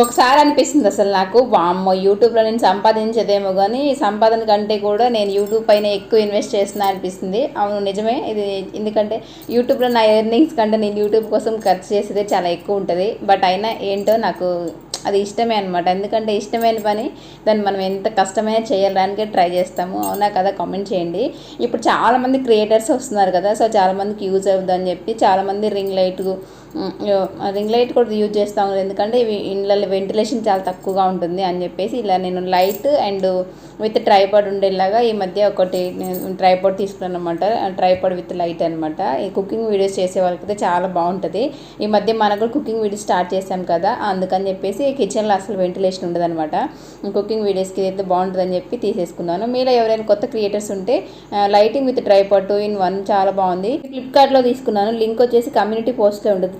ఒక్కొక్కసారి అనిపిస్తుంది అసలు నాకు వామ్మో యూట్యూబ్లో నేను సంపాదించేదేమో కానీ సంపాదన కంటే కూడా నేను యూట్యూబ్ పైన ఎక్కువ ఇన్వెస్ట్ చేస్తున్నా అనిపిస్తుంది. అవును నిజమే. ఇది ఎందుకంటే యూట్యూబ్లో నా ఎర్నింగ్స్ కంటే నేను యూట్యూబ్ కోసం ఖర్చు చేసేదే చాలా ఎక్కువ ఉంటుంది. బట్ అయినా ఏంటో నాకు అది ఇష్టమే అనమాట ఎందుకంటే ఇష్టమైన పని దాన్ని మనం ఎంత కష్టమైనా చేయడానికే ట్రై చేస్తాము. అవునా కదా? కామెంట్ చేయండి. ఇప్పుడు చాలామంది క్రియేటర్స్ వస్తున్నారు కదా. సో చాలామందికి యూజ్ అవుతుంది అని చెప్పి చాలామంది రింగ్ లైట్ రింగ్ లైట్ కూడా యూజ్ చేస్తాం ఎందుకంటే ఇవి ఇండ్లలో వెంటిలేషన్ చాలా తక్కువగా ఉంటుంది అని చెప్పేసి ఇలా నేను లైట్ అండ్ విత్ ట్రైపాడ్ ఉండేలాగా ఈ మధ్య ఒకటి ట్రైపాడ్ తీసుకున్నాను అనమాట ట్రైపాడ్ విత్ లైట్ అనమాట ఈ కుకింగ్ వీడియోస్ చేసే వాళ్ళకైతే చాలా బాగుంటుంది. ఈ మధ్య మనకు కూడా కుకింగ్ వీడియోస్ స్టార్ట్ చేసాం కదా. అందుకని చెప్పేసి కిచెన్లో అసలు వెంటిలేషన్ ఉండదు అనమాట కుకింగ్ వీడియోస్కి అయితే బాగుంటుందని చెప్పి తీసేసుకున్నాను. మీలో ఎవరైనా కొత్త క్రియేటర్స్ ఉంటే lighting with tripod two in one చాలా బాగుంది. ఫ్లిప్కార్ట్లో తీసుకున్నాను. లింక్ వచ్చేసి కమ్యూనిటీ పోస్ట్లో ఉంటుంది.